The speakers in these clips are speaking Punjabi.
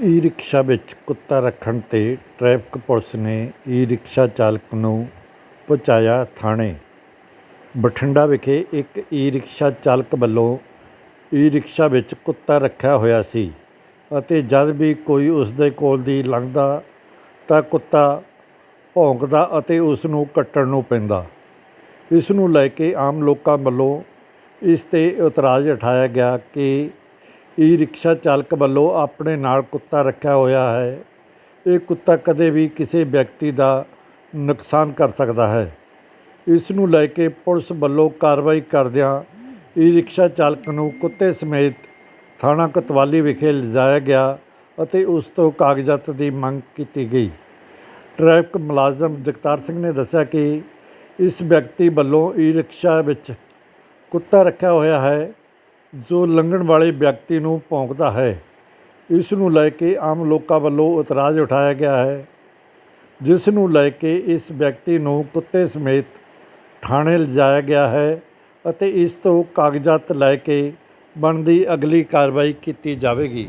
ਈ ਰਿਕਸ਼ਾ ਵਿੱਚ ਕੁੱਤਾ ਰੱਖਣ ਤੇ ਟ੍ਰੈਫਿਕ ਪੁਲਿਸ ਨੇ ਈ ਰਿਕਸ਼ਾ ਚਾਲਕ ਨੂੰ ਪਹੁੰਚਾਇਆ ਥਾਣੇ। ਬਠਿੰਡਾ ਵਿਖੇ ਇੱਕ ਈ ਰਿਕਸ਼ਾ ਚਾਲਕ ਵੱਲੋਂ ਈ ਰਿਕਸ਼ਾ ਵਿੱਚ ਕੁੱਤਾ ਰੱਖਿਆ ਹੋਇਆ ਸੀ ਅਤੇ ਜਦ ਵੀ ਕੋਈ ਉਸ ਦੇ ਕੋਲ ਦੀ ਲੰਘਦਾ ਤਾਂ ਕੁੱਤਾ ਭੌਂਕਦਾ ਅਤੇ ਉਸ ਨੂੰ ਕੱਟਣ ਨੂੰ ਪੈਂਦਾ। ਇਸ ਨੂੰ ਲੈ ਕੇ ਆਮ ਲੋਕਾਂ ਵੱਲੋਂ ਇਸ ਤੇ ਇਤਰਾਜ਼ ਉਠਾਇਆ ਗਿਆ ਕਿ ਈ ਰਿਕਸ਼ਾ ਚਾਲਕ ਵੱਲੋਂ ਆਪਣੇ ਨਾਲ ਕੁੱਤਾ ਰੱਖਿਆ ਹੋਇਆ ਹੈ। ਇਹ ਕੁੱਤਾ ਕਦੇ ਵੀ ਕਿਸੇ ਵਿਅਕਤੀ ਦਾ ਨੁਕਸਾਨ ਕਰ ਸਕਦਾ ਹੈ। ਇਸ ਨੂੰ ਲੈ ਕੇ ਪੁਲਿਸ ਵੱਲੋਂ ਕਾਰਵਾਈ ਕਰਦਿਆਂ ਈ ਰਿਕਸ਼ਾ ਚਾਲਕ ਨੂੰ ਕੁੱਤੇ ਸਮੇਤ ਥਾਣਾ ਕਤਵਾਲੀ ਵਿਖੇ ਲਿਜਾਇਆ ਗਿਆ ਅਤੇ ਉਸ ਤੋਂ ਕਾਗਜ਼ਾਤ ਦੀ ਮੰਗ ਕੀਤੀ ਗਈ। ਟ੍ਰੈਫਿਕ ਮੁਲਾਜ਼ਮ ਜਗਤਾਰ ਸਿੰਘ ਨੇ ਦੱਸਿਆ ਕਿ ਇਸ ਵਿਅਕਤੀ ਵੱਲੋਂ ਈ ਰਿਕਸ਼ਾ ਵਿੱਚ ਕੁੱਤਾ ਰੱਖਿਆ ਹੋਇਆ ਹੈ, ਜੋ ਲੰਘਣ ਵਾਲੇ ਵਿਅਕਤੀ ਨੂੰ ਭੌਂਕਦਾ ਹੈ। ਇਸ ਨੂੰ ਲੈ ਕੇ ਆਮ ਲੋਕਾਂ ਵੱਲੋਂ ਇਤਰਾਜ਼ ਉਠਾਇਆ ਗਿਆ ਹੈ, ਜਿਸ ਨੂੰ ਲੈ ਕੇ ਇਸ ਵਿਅਕਤੀ ਨੂੰ ਕੁੱਤੇ ਸਮੇਤ ਥਾਣੇ ਲਿਜਾਇਆ ਗਿਆ ਹੈ ਅਤੇ ਇਸ ਤੋਂ ਕਾਗਜ਼ਾਤ ਲੈ ਕੇ ਬਣਦੀ ਅਗਲੀ ਕਾਰਵਾਈ ਕੀਤੀ ਜਾਵੇਗੀ।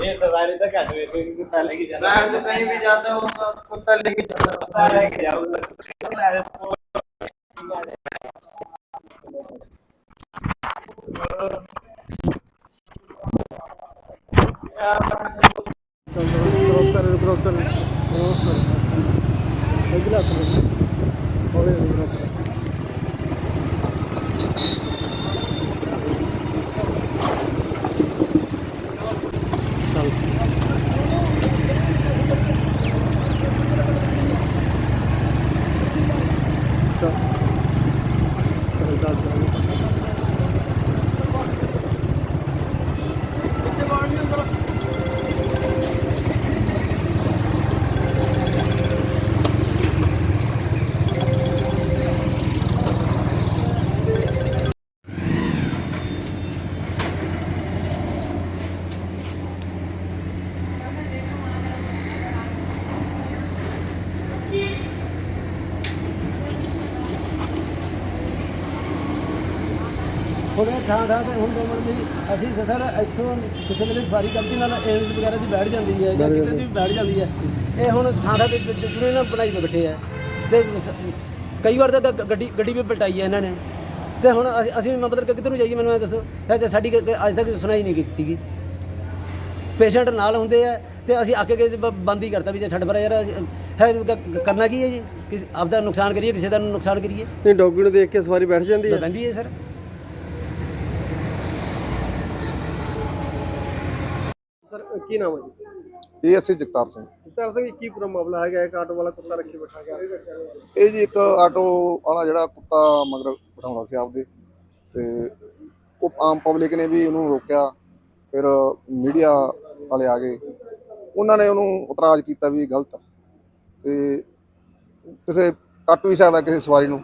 ये सवारी तो घट रही थी कुत्ता लेके जाना मैं तो कहीं भी जाता हूँ तो कुत्ता लेके जाता हूँ कुत्ता लेके जाऊंगा 있어. ਹੁਣ ਇਹ ਥਾਂ ਥਾਂ ਤੇ ਹੁਣ ਗਵਰਨਮੈਂਟ ਦੀ ਅਸੀਂ ਸਰ ਇੱਥੋਂ ਕਿਸੇ ਵੇਲੇ ਸਵਾਰੀ ਗਲਤੀ ਨਾਲ ਏਮਸ ਵਗੈਰਾ ਦੀ ਬੈਠ ਜਾਂਦੀ ਹੈ ਜਾਂ ਕਿਤੇ ਦੀ ਵੀ ਬੈਠ ਜਾਂਦੀ ਹੈ। ਇਹ ਹੁਣ ਥਾਂ ਥਾਂ ਤੇ ਜਿਹੜੇ ਨਾ ਬਣਾਈ ਬੈਠੇ ਆ ਤੇ ਕਈ ਵਾਰ ਤਾਂ ਗੱਡੀ ਗੱਡੀ ਵੀ ਪਲਟਾਈ ਹੈ ਇਹਨਾਂ ਨੇ। ਤੇ ਹੁਣ ਅਸੀਂ ਅਸੀਂ ਮਤਲਬ ਕਿ ਕਿੱਧਰ ਨੂੰ ਜਾਈਏ ਮੈਨੂੰ ਇਹ ਦੱਸੋ। ਤੇ ਸਾਡੀ ਅੱਜ ਤੱਕ ਸੁਣਾਈ ਨਹੀਂ ਕੀਤੀ ਗਈ ਪੇਸ਼ੈਂਟ ਨਾਲ ਹੁੰਦੇ ਆ ਤੇ ਅਸੀਂ ਆਕੇ ਕੇ ਬੰਦ ਹੀ ਕਰਤਾ ਵੀ ਜੇ ਛੱਡ ਪਰ ਯਾਰ ਹੈ ਕਰਨਾ ਕੀ ਹੈ ਜੀ? ਕਿਸ ਆਪਦਾ ਨੁਕਸਾਨ ਕਰੀਏ ਕਿਸੇ ਦਾ ਨੁਕਸਾਨ ਕਰੀਏ? ਨਹੀਂ ਡੌਗੀ ਨੂੰ ਦੇਖ ਕੇ ਸਵਾਰੀ ਬੈਠ ਜਾਂਦੀ ਹੈ। ਬੰਦੀ ਹੈ ਸਰ। ਕੀ ਨਾਮ ਹੈ ਜੀ? ਇਹ ਅਸੀਂ ਜਗਤਾਰ ਸਿੰਘ। ਜਗਤਾਰ ਸਿੰਘ ਜੀ, ਕੀ ਪੂਰਾ ਮਾਮਲਾ ਹੈਗਾ? ਇੱਕ ਆਟੋ ਵਾਲਾ ਕੁੱਤਾ ਰੱਖੀ ਬੈਠਾ ਗਿਆ ਇਹ ਜੀ ਇੱਕ ਆਟੋ ਵਾਲਾ ਜਿਹੜਾ ਕੁੱਤਾ ਮਗਰ ਬਿਠਾਉਂਦਾ ਸੀ ਆਪਦੇ। ਤੇ ਉਹ ਆਮ ਪਬਲਿਕ ਨੇ ਵੀ ਉਹਨੂੰ ਰੋਕਿਆ। ਫਿਰ ਮੀਡੀਆ ਵਾਲੇ ਆ ਗਏ। ਉਹਨਾਂ ਨੇ ਉਹਨੂੰ ਇਤਰਾਜ਼ ਕੀਤਾ ਵੀ ਇਹ ਗਲਤ ਹੈ। ਤੇ ਕਿਸੇ ਕੱਟ ਵੀ ਸਕਦਾ ਕਿਸੇ ਸਵਾਰੀ ਨੂੰ।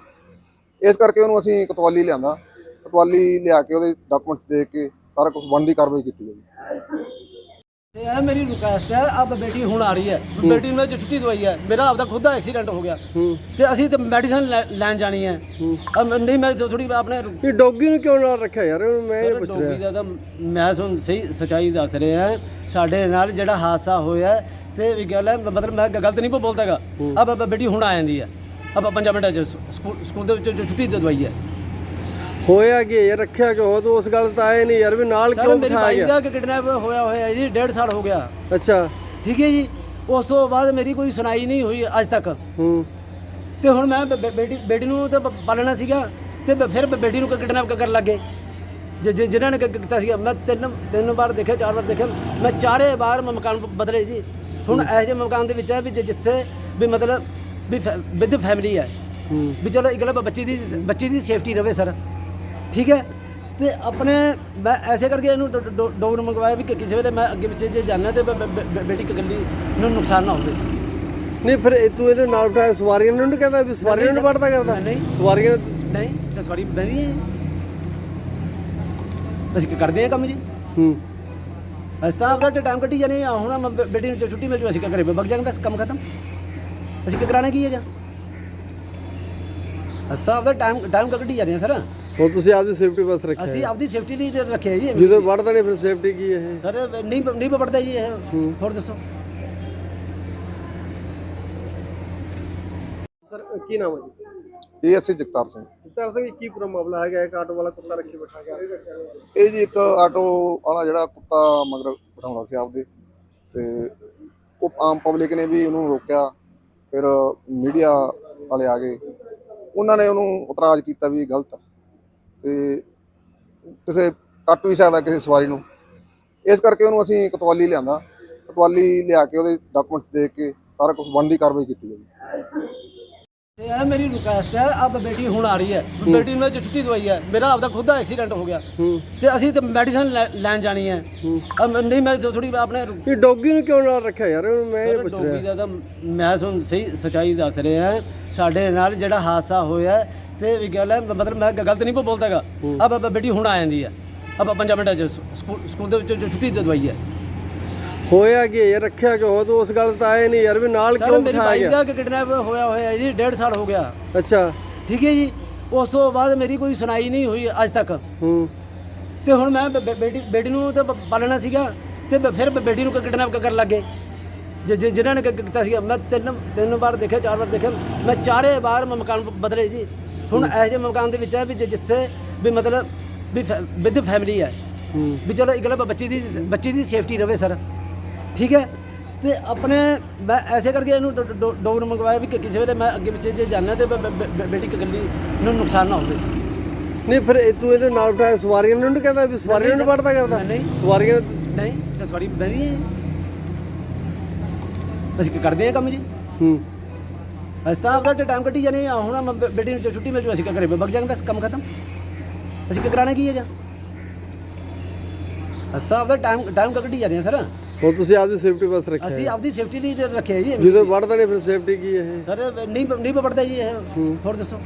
ਇਸ ਕਰਕੇ ਉਹਨੂੰ ਅਸੀਂ ਕਤਵਾਲੀ ਲਿਆਂਦਾ। ਕਤਵਾਲੀ ਲਿਆ ਕੇ ਉਹਦੇ ਡਾਕੂਮੈਂਟਸ ਦੇ ਕੇ ਸਾਰਾ ਕੁਝ ਬਣਦੀ ਕਾਰਵਾਈ ਕੀਤੀ ਜਾਵੇ ਇਹ ਮੇਰੀ ਰਿਕੁਐਸਟ ਹੈ ਆਪ ਬੇਟੀ ਹੁਣ ਆ ਰਹੀ ਹੈ। ਬੇਟੀ ਨੂੰ ਮੈਂ ਛੁੱਟੀ ਦਵਾਈ ਹੈ। ਮੇਰਾ ਆਪਦਾ ਖੁਦ ਦਾ ਐਕਸੀਡੈਂਟ ਹੋ ਗਿਆ। ਤੇ ਅਸੀਂ ਤੇ ਮੈਡੀਸਨ ਲੈਣ ਜਾਣੀ ਹੈ। ਨਹੀਂ ਮੈਂ ਥੋੜੀ ਆਪਣੇ ਇਹ ਡੌਗੀ ਨੂੰ ਕਿਉਂ ਨਾਲ ਰੱਖਿਆ ਯਾਰ? ਮੈਂ ਇਹ ਪੁੱਛ ਡੋਗੀ ਰਿਹਾ। ਦਾ ਤਾਂ ਮੈਂ ਤੁਹਾਨੂੰ ਸਹੀ ਸਚਾਈ ਦੱਸ ਰਿਹਾ ਸਾਡੇ ਨਾਲ ਜਿਹੜਾ ਹਾਦਸਾ ਹੋਇਆ ਤੇ ਵੀ ਗੱਲ ਹੈ ਮਤਲਬ ਮੈਂ ਗਲਤ ਨਹੀਂ ਬੋਲਦਾਗਾ ਅਬ ਬੇਟੀ ਹੁਣ ਆ ਜਾਂਦੀ ਹੈ। ਅਬ ਪੰਜਾਂ ਮਿੰਟਾਂ ਚ ਸਕੂਲ ਸਕੂਲ ਦੇ ਵਿੱਚ ਜੋ ਛੁੱਟੀ ਦੇ ਦਵਾਈ ਹੈ। ਹੋਇਆ ਕੀ ਯਾਰ ਰੱਖਿਆ ਕਿਉਂ? ਤੂੰ ਉਸ ਗੱਲ ਤਾਂ ਆਏ ਨਹੀਂ ਯਾਰ ਵੀ ਨਾਲ ਸਰ ਕਿਉਂ ਮੇਰੀ ਬਿਠਾਇਆ? ਬਾਈ ਗਿਆ ਦਾ ਕਿਡਨੈਪ ਹੋਇਆ ਹੋਇਆ ਜੀ 1.5 ਸਾਲ ਹੋ ਗਿਆ। ਅੱਛਾ। ਠੀਕ ਹੈ ਜੀ? ਉਸ ਤੋਂ ਬਾਅਦ ਮੇਰੀ ਕੋਈ ਸੁਣਾਈ ਨਹੀਂ ਹੋਈ ਅੱਜ ਤੱਕ। ਹੂੰ। ਤੇ ਹੁਣ ਮੈਂ ਬ- ਬੇਟੀ ਬੇਟੀ ਨੂੰ ਤਾਂ ਪ- ਪਾਲਣਾ ਸੀਗਾ ਤੇ ਬ- ਫਿਰ ਬ- ਬੇਟੀ ਨੂੰ ਕਿਡਨੈਪ ਕਰਨ ਲੱਗੇ ਜਿਨ੍ਹਾਂ ਨੇ ਕ- ਕੀਤਾ ਸੀਗਾ ਮੈਂ ਤਿੰਨ ਤਿੰਨ ਵਾਰ ਦੇਖਿਆ ਚਾਰ ਵਾਰ ਦੇਖਿਆ ਮੈਂ ਚਾਰੇ ਵਾਰ ਮੈਂ ਮਕਾਨ ਬ- ਬਦਲੇ ਜੀ। ਹੁਣ ਇਹੋ ਜਿਹੇ ਮਕਾਨ ਦੇ ਵਿੱਚ ਹੈ ਵੀ ਜਿ- ਜਿੱਥੇ ਵੀ ਮਤਲਬ ਵੀ ਵਿਦ ਫੈਮਿਲੀ ਹੈ। ਹੂੰ। ਵੀ ਚਲੋ ਇੱਕ ਗੱਲ ਬੱਚੀ ਦੀ ਬੱਚੀ ਦੀ ਸੇਫਟੀ ਰਵੇ ਸਰ। ਠੀਕ ਹੈ? ਤੇ ਆਪਣੇ ਮੈਂ ਐਸੇ ਕਰਕੇ ਇਹਨੂੰ ਡ- ਡ- ਡੋਰ ਮੰਗਵਾਇਆ ਵੀ ਕਿ ਕਿਸੇ ਵੇਲੇ ਮੈਂ ਅੱਗੇ ਪਿੱਛੇ ਜੇ ਜਾਣਾ ਤੇ ਬੇਟੀ ਇਕੱਲੀ ਨੂੰ ਨੁਕਸਾਨ ਨਾ ਹੋਵੇ। ਨਹੀਂ ਫਿਰ ਇਹ ਤੂੰ ਇਹਦੇ ਨਾਲ ਬਿਠਾਇਆ ਸਵਾਰੀਆਂ ਨੂੰ ਨਹੀਂ ਕਹਿੰਦਾ ਵੀ ਸਵਾਰੀਆਂ ਨੂੰ ਵੜਦਾ ਕਰਦਾ? ਨਹੀਂ। ਸਵਾਰੀਆਂ ਨਹੀਂ ਸਵਾਰੀ ਬੈਠੀ ਹੈ। ਅਸੀਂ ਕੀ ਕਰਦੇ ਹਾਂ ਕੰਮ ਜੀ। ਹੂੰ। ਅਸੀਂ ਤਾਂ ਆਪਦਾ ਟਾਈਮ ਕੱਢੀ ਜਾਨੇ ਆ ਹੁਣ ਬੇਟੀ ਨੂੰ ਛੁੱਟੀ ਮਿਲ ਜੂ ਅਸੀਂ ਕੀ ਕਰੇ ਬਗ ਜਾਾਂਗੇ ਬਸ ਕੰਮ ਖਤਮ। ਅਸੀਂ ਕੀ ਕਰਾਣਾ ਕੀ ਹੈਗਾ? ਅਸੀਂ ਤਾਂ ਆਪਦਾ ਟਾਈਮ ਟਾਈਮ ਕੱਢੀ ਜਾ ਰਹੇ ਹਾਂ ਸਰ। ਹੁਣ ਤੁਸੀਂ ਆਪਦੀ ਸੇਫਟੀ ਬਸ ਰੱਖਿਆ ਅਸੀਂ। ਆਪਦੀ ਸੇਫਟੀ ਲਈ ਰੱਖਿਆ ਜੀ। ਜਦੋਂ ਵੜਦਾ ਨਹੀਂ ਫਿਰ ਸੇਫਟੀ ਕੀ ਹੈ ਇਹ? ਸਰ ਨਹੀਂ ਨਹੀਂ ਪੜਦਾ ਜੀ ਇਹ। ਹੋਰ ਦੱਸੋ। ਸਰ ਕੀ ਨਾਮ ਹੈ ਜੀ? ਇਹ ਅਸੀਂ ਜਗਤਾਰ ਸਿੰਘ। ਜਿੱਤਾਰ ਸਿੰਘ ਕੀ ਪੂਰਾ ਮਾਮਲਾ ਹੈਗਾ? ਇੱਕ ਆਟੋ ਵਾਲਾ ਕੁੱਤਾ ਰੱਖੀ ਬੈਠਾ ਗਿਆ। ਇਹ ਜੀ ਇੱਕ ਆਟੋ ਵਾਲਾ ਜਿਹੜਾ ਕੁੱਤਾ ਮਗਰ ਬਿਠਾਉਂਦਾ ਸੀ ਆਪਦੇ। ਤੇ ਉਹ ਆਮ ਪਬਲਿਕ ਨੇ ਵੀ ਉਹਨੂੰ ਰੋਕਿਆ। ਫਿਰ ਮੀਡੀਆ ਵਾਲੇ ਆ ਗਏ। ਉਹਨਾਂ ਨੇ ਉਹਨੂੰ ਇਤਰਾਜ਼ ਕੀਤਾ ਵੀ ਇਹ ਗਲਤ ਹੈ ਤੇ ਕਿਸੇ ਕੱਟ ਵੀ ਸਕਦਾ ਕਿਸੇ ਸਵਾਰੀ ਨੂੰ। ਇਸ ਕਰਕੇ ਉਹਨੂੰ ਅਸੀਂ ਕਤਵਾਲੀ ਲਿਆਂਦਾ। ਕਤਵਾਲੀ ਲਿਆ ਕੇ ਉਹਦੇ ਡਾਕੂਮੈਂਟਸ ਦੇਖ ਕੇ ਸਾਰਾ ਕੁਝ ਬਣਦੀ ਕਾਰਵਾਈ ਕੀਤੀ ਜਾਵੇ ਤੇ ਇਹ ਮੇਰੀ ਰਿਕੁਐਸਟ ਹੈ ਅਬ ਬੇਟੀ ਹੁਣ ਆ ਰਹੀ ਹੈ। ਬੇਟੀ ਨੂੰ ਛੁੱਟੀ ਦਵਾਈ ਹੈ। ਮੇਰਾ ਆਪਦਾ ਖੁਦ ਦਾ ਐਕਸੀਡੈਂਟ ਹੋ ਗਿਆ। ਤੇ ਅਸੀਂ ਤੇ ਮੈਡੀਸਨ ਲੈਣ ਜਾਣੀ ਹੈ। ਨਹੀਂ ਮੈਂ ਥੋੜੀ ਆਪਣੇ ਇਹ ਡੌਗੀ ਨੂੰ ਕਿਉਂ ਨਾਲ ਰੱਖਿਆ ਯਾਰ? ਮੈਂ ਇਹ ਸਰ, ਪੁੱਛ ਡੋਗੀ ਰਿਹਾ। ਦਾ ਮੈਂ ਤੁਹਾਨੂੰ ਸਹੀ ਸਚਾਈ ਦੱਸ ਰਿਹਾ ਹਾਂ। ਸਾਡੇ ਨਾਲ ਜਿਹੜਾ ਹਾਦਸਾ ਹੋਇਆ ਹੈ, ਤੇ ਵੀ ਗੱਲ ਹੈ ਮਤਲਬ ਮੈਂ ਗਲਤ ਨਹੀਂ ਬੋਲਦਾਗਾ ਅਬ ਅਬ ਬੇਟੀ ਹੁਣ ਆ ਜਾਂਦੀ ਹੈ। ਅਬ 5 ਮਿੰਟਾਂ ਚ ਸਕੂਲ ਸਕੂਲ ਦੇ ਵਿੱਚ ਛੁੱਟੀ ਦੇ ਦਵਾਈ ਹੈ। ਹੋਇਆ ਕੀ ਇਹ ਰੱਖਿਆ ਕਿਉਂ? ਤੂੰ ਉਸ ਗੱਲ ਤਾਂ ਆਏ ਨਹੀਂ ਯਾਰ ਵੀ ਨਾਲ ਸਰ ਕਿਉਂ ਮੇਰੀ ਬਾਈਕ ਗਿਆ ਦਾ ਕਿਡਨੈਪ ਹੋਇਆ ਹੋਇਆ ਹੈ ਜੀ 1.5 ਸਾਲ ਹੋ ਗਿਆ। ਅੱਛਾ। ਠੀਕ ਹੈ ਜੀ? ਉਸ ਤੋਂ ਬਾਅਦ ਮੇਰੀ ਕੋਈ ਸੁਣਾਈ ਨਹੀਂ ਹੋਈ ਅੱਜ ਤੱਕ। ਹੂੰ। ਤੇ ਹੁਣ ਮੈਂ ਬੇਟੀ ਬੇਟੀ ਨੂੰ ਤਾਂ ਪਾਲਣਾ ਸੀਗਾ ਤੇ ਫਿਰ ਬੇਟੀ ਨੂੰ ਕਿਡਨੈਪ ਕਰਨ ਲੱਗੇ। ਜਿ- ਜਿ- ਜਿਨ੍ਹਾਂ ਨੇ ਕ- ਕੀਤਾ ਸੀਗਾ। ਮੈਂ ਤਿੰਨ ਤਿੰਨ ਵਾਰ ਦੇਖਿਆ ਚਾਰ ਵਾਰ ਦੇਖਿਆ। ਮੈਂ ਚਾਰੇ ਵਾਰ ਮਕਾਨ ਬਦਲੇ ਜੀ। ਹੁਣ ਇਹੋ ਜਿਹੇ ਮਕਾਨ ਦੇ ਵਿੱਚ ਹੈ ਵੀ ਜਿ- ਜਿੱਥੇ ਵੀ ਮਤਲਬ ਵੀ ਵਿਦ ਫੈਮਿਲੀ ਹੈ। ਵੀ ਚਲੋ ਇੱਕ ਗੱਲ ਬੱਚੀ ਦੀ ਬੱਚੀ ਦੀ ਸੇਫਟੀ ਰਵੇ ਸਰ। ਠੀਕ ਹੈ? ਤੇ ਆਪਣੇ ਮੈਂ ਐਸੇ ਕਰਕੇ ਇਹਨੂੰ ਡ- ਡ- ਡੋਰ ਮੰਗਵਾਇਆ ਵੀ ਕਿਸੇ ਵੇਲੇ ਮੈਂ ਅੱਗੇ ਪਿੱਛੇ ਜੇ ਜਾਣਾ ਤੇ ਬੇਟੀ ਇਕੱਲੀ ਨੂੰ ਨੁਕਸਾਨ ਨਾ ਹੋਵੇ। ਨਹੀਂ ਫਿਰ ਇਹ ਤੂੰ ਇਹਦੇ ਨਾਲ ਬਿਠਾਇਆ ਸਵਾਰੀਆਂ ਨੂੰ ਨਹੀਂ ਕਹਿੰਦਾ ਵੀ ਸਵਾਰੀਆਂ ਨੂੰ ਵੜਦਾ ਕਰਦਾ ਨਹੀਂ। ਸਵਾਰੀਆਂ ਨਹੀਂ ਸਵਾਰੀ ਬੈਠੀ ਹੈ। ਅਸੀਂ ਕਰਦੇ ਹਾਂ ਕੰਮ ਜੀ? ਹੂੰ। ਅਸੀਂ ਤਾਂ ਆਪਦਾ ਟਾਈਮ ਕੱਢੀ ਜਾਨੇ ਆ ਹੁਣ ਮੈਂ ਬੇ- ਬੇਟੀ ਨੂੰ ਛੁੱਟੀ ਮਿਲ ਜੂ ਅਸੀਂ ਕੀ ਕਰੇ ਬਗ ਜਾਾਂਗੇ ਬਸ ਕੰਮ ਖਤਮ। ਅਸੀਂ ਕੀ ਕਰਾਣਾ ਕੀ ਹੈਗਾ? ਅਸੀਂ ਤਾਂ ਆਪਦਾ ਟਾਈਮ ਟਾਈਮ ਕੱਢੀ ਜਾ ਰਹੇ ਹਾਂ ਸਰ? ਹੁਣ ਤੁਸੀਂ ਆਪਦੀ ਸੇਫਟੀ ਬਸ ਰੱਖਿਆ ਅਸੀਂ ਹੈ। ਆਪਦੀ ਸੇਫਟੀ ਲਈ ਰੱਖਿਆ ਜੀ। ਜਦੋਂ ਵੜਦਾ ਨਹੀਂ ਫਿਰ ਸੇਫਟੀ ਕੀ ਹੈ ਇਹ? ਸਰ ਨਹੀਂ ਨਹੀਂ ਪੜਦਾ ਜੀ ਇਹ। ਹੋਰ ਦੱਸੋ।